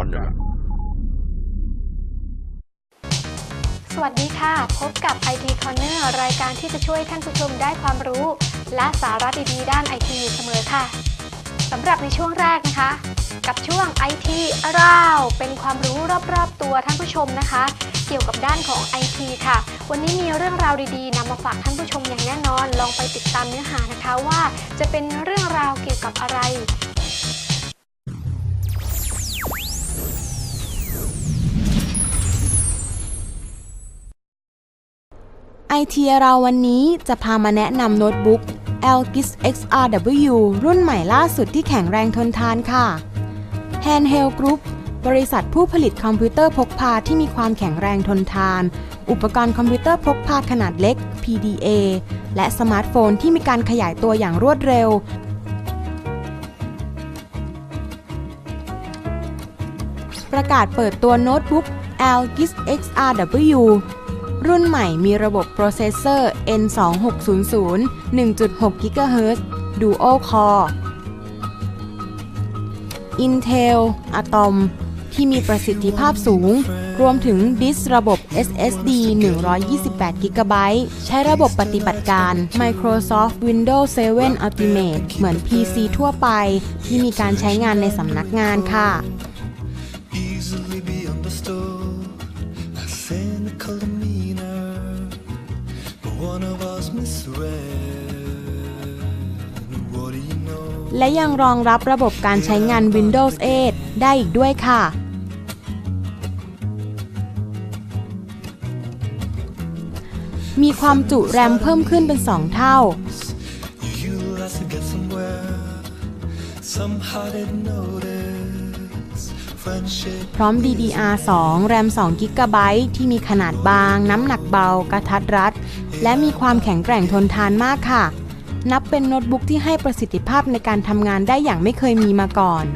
อนเนี่ยสวัสดีค่ะ พบกับ IT Corner รายการที่จะช่วยท่านผู้ชมได้ความรู้ และสาระดีๆด้าน IT อยู่เสมอค่ะสำหรับในช่วงแรกนะคะ กับช่วง IT ราวเป็นความรู้รอบๆตัวท่านผู้ชมนะคะ เกี่ยวกับด้านของ IT ค่ะ วันนี้มีเรื่องราวดีๆนำมาฝากท่านผู้ชมอย่างแน่นอน ลองไปติดตามเนื้อหานะคะว่า จะเป็นเรื่องราวเกี่ยวกับอะไร ไอทีเราวันนี้จะพามาแนะนำโน้ตบุ๊ก Elgis XRW รุ่นใหม่ล่าสุดที่แข็งแรงทนทานค่ะ Handheld Group บริษัทผู้ผลิตคอมพิวเตอร์พกพาที่มีความแข็งแรงทนทาน อุปกรณ์คอมพิวเตอร์พกพาขนาดเล็ก PDA และสมาร์ทโฟนที่มีการขยายตัวอย่างรวดเร็ว ประกาศเปิดตัวโน้ตบุ๊ก Elgis XRW รุ่นใหม่มีระบบโปรเซสเซอร์ N2600 1.6 GHz Dual Core Intel Atom ที่มีประสิทธิภาพสูง รวมถึงดิสระบบ SSD 128 GB ใช้ระบบปฏิบัติการ Microsoft Windows 7 Ultimate เหมือน PC ทั่วไป ที่มีการใช้งานในสำนักงานค่ะ และยังรองรับระบบการใช้งาน Windows 8 ได้อีกด้วยค่ะ มีความจุแรมเพิ่มขึ้นเป็น 2 เท่า พร้อม DDR2 แรม2 g b ที่มีขนาดบาง น้ำหนักเบา กระทัดรัด และมีความแข็งแกร่งทนทานมากค่ะ นับเป็นโน้ตบุ๊กที่ให้ประสิทธิภาพในการทำงานได้อย่างไม่เคยมีมาก่อน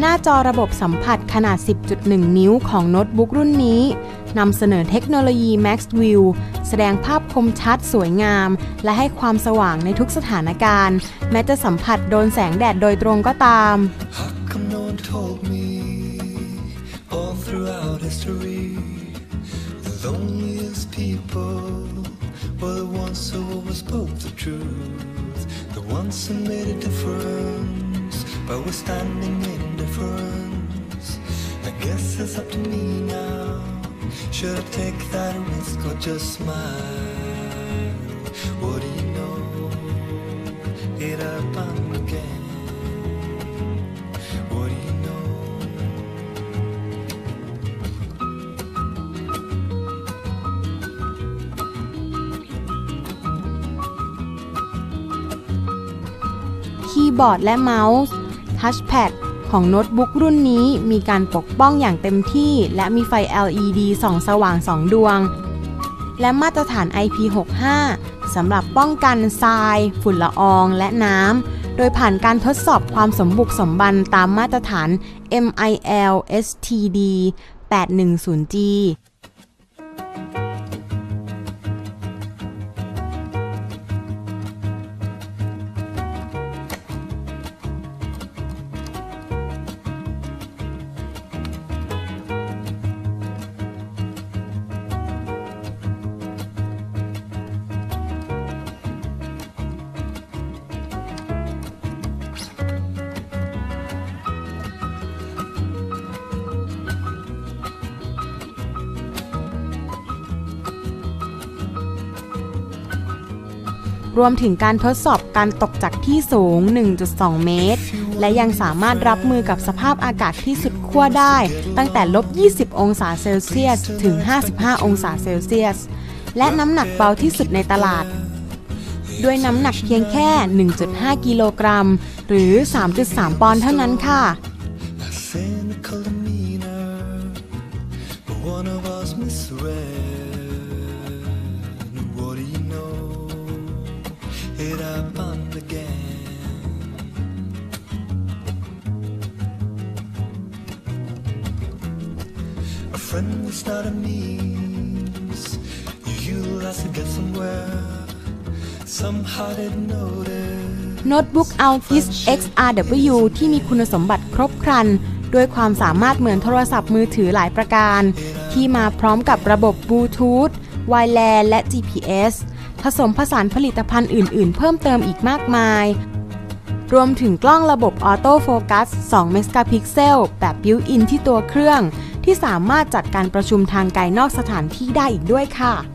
หน้าจอระบบสัมผัสขนาด 10.1 นิ้วของโน้ตบุ๊กรุ่นนี้นำเสนอเทคโนโลยี Max View แสดงภาพคมชัดสวยงาม และให้ความสว่างในทุกสถานการณ์ แม้จะสัมผัสโดนแสงแดดโดยตรงก็ตาม told me all throughout history? The loneliest people were the ones who always spoke the truth, the ones who made a difference by withstanding indifference. I guess it's up to me now. Should I take that risk or just smile? What do you know? It up คีย์บอร์ดและเมาส์ทัชแพดของโน้ตบุ๊กรุ่นนี้มีการปกป้องอย่างเต็มที่ และมีไฟ LED ส่องสว่าง 2 ดวง และมาตรฐาน IP65 สำหรับป้องกันทราย ฝุ่นละอองและน้ำ โดยผ่านการทดสอบความสมบุกสมบันตามมาตรฐาน MIL STD 810G รวมถึงการทดสอบการตกจากที่สูง 1.2 เมตร และยังสามารถรับมือกับสภาพอากาศที่สุดขั้วได้ ตั้งแต่ลบ 20 องศาเซลเซียส ถึง 55 องศาเซลเซียส และน้ำหนักเบาที่สุดในตลาด ด้วยน้ำหนักเพียงแค่ 1.5 กิโลกรัม หรือ 3.3 ปอนด์เท่านั้นค่ะ one of us misread. A friend was not a means as I get somewhere. Somehow didn't notice. โน้ตบุ๊ก Altis XRW ที่มีคุณสมบัติครบครัน ด้วยความสามารถเหมือนโทรศัพท์มือถือหลายประการ ที่มาพร้อมกับระบบบลูทูธ Wireless และ GPS ผสมผสานผลิตภัณฑ์อื่น ๆ เพิ่มเติมอีกมากมาย รวมถึงกล้องระบบออโต้โฟกัส 2 เมกะพิกเซล แบบบิวอินที่ตัวเครื่อง ที่สามารถจัดการประชุมทางไกลนอกสถานที่ได้อีกด้วยค่ะ